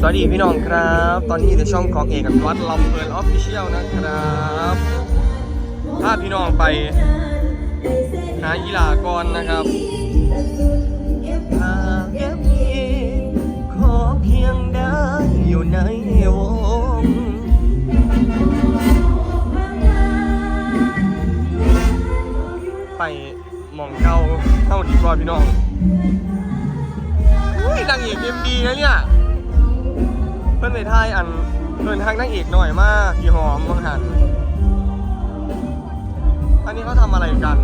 สวัสดีพี่น้องครับ ตอนนี้อยู่ในช่องของเอกกับวัดลำเพลินออฟฟิเชียลนะครับพาพี่น้องไปหาอีลากรนะครับหากแค่เพียงขอเพียงได้อยู่ในวงไปมองเก่าเข้าดีกว่าพี่น้องอุ้ยนางเอกเอ็มดีนะเนี่ย ไปทายอันเพิ่นทางนางเอกหน่อยมากพี่หอมบางหัน อันนี้เขาทำอะไรกัน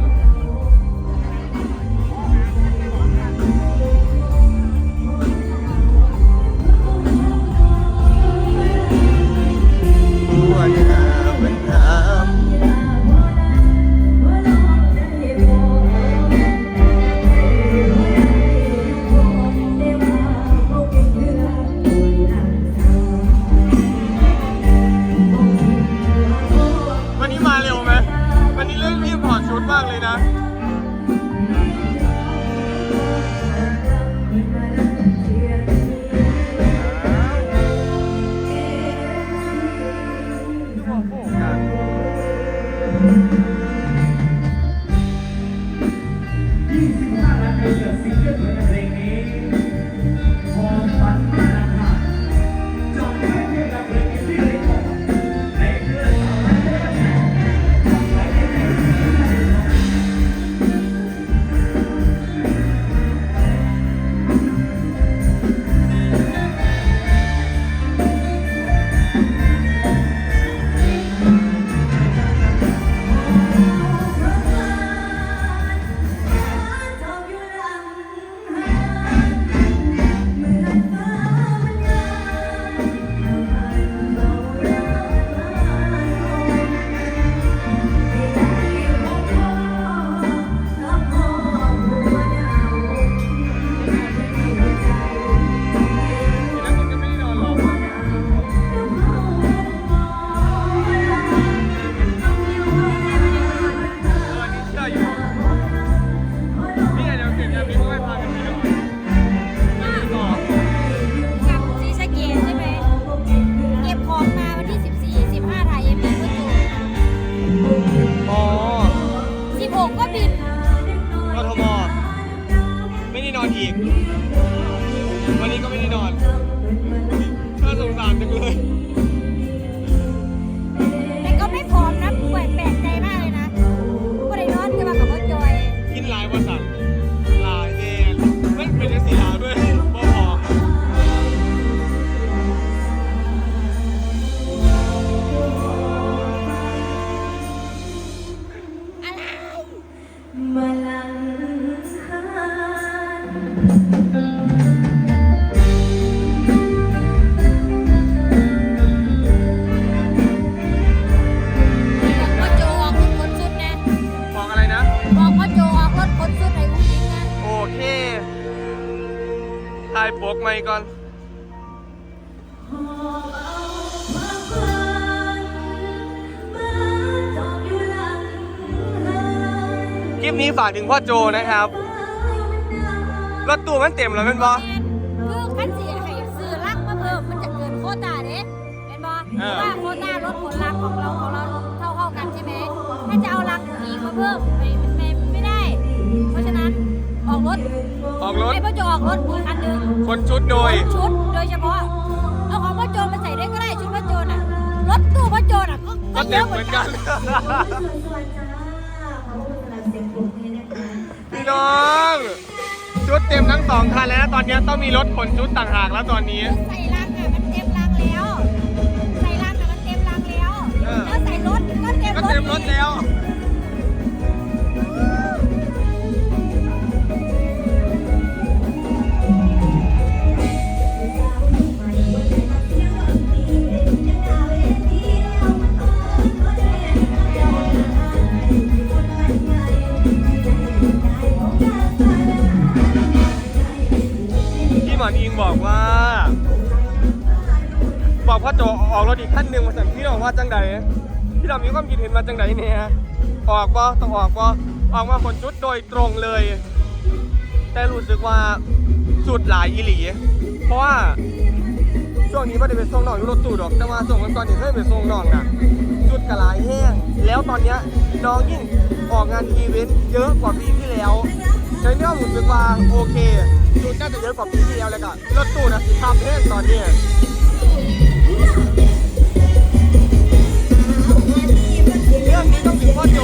ไม่ได้นอนอีก วันนี้ก็ไม่ได้นอนน่าสงสารจังเลย แต่ก็ไม่พร้อมนะป่วยแปลก ปนี้ฝากถึงพ่อโจนะครับ รถตู้มันเต็มแล้วเป็นบอ คือขั้นเสียให้ซื้อลักมาเพิ่มมันจะเกินโควต้าเด้เป็นบอเออ ว่าโควต้ารถขนลักของเราของเราเท่าเท่าๆกันใช่ไหมถ้าจะเอาลักอีกมาเพิ่มไม่ไม่ไม่ได้ เพราะฉะนั้นออกรถออกรถ ให้พ่อโจออกรถอีกคันหนึ่ง คนชุดโดย ชุดโดยเฉพาะเอาของพ่อโจมาใส่ด้วยก็ได้ชุดพ่อโจน่ะรถตู้พ่อโจน่ะก็ก็เยเต็มอะเหเหมืมืออนนกักันนสวยๆจ้าขอบคุณสำหรับ น้อง ชุดเต็มทั้งสองคันแล้วนะตอนนี้ต้องมีรถขนชุดต่างหากแล้วตอนนี้ ใส่ลัง บอกพ่อโจออกรถอีกขั้นหนึ่งมาสั่งพี่น้องว่าจังใดพี่น้องมีความคิดเห็นมาจังใดเนี่ยออกบ่ต้องออกบ่ออกมาคนชุดโดยตรงเลย แต่รู้สึกว่าสุดหลายอีหลี เพราะว่าช่วงนี้ไม่ได้ไปส่งน้องอยู่รถตู้ดอก แต่ว่าส่งกันก่อนนี่เคยไปส่งน้องน่ะชุดกระลายแห้ง แล้วตอนเนี้ยน้องยิ่งออกงานอีเวนต์เยอะกว่าปีที่แล้วในเรื่องผมคิดว่าโอเคชุดน่าจะเยอะกว่าปีที่แล้วเลยก็รถตู้นะสิทำแห้งตอนนี้ เรื่องนี้ต้องถึงพ่อโจ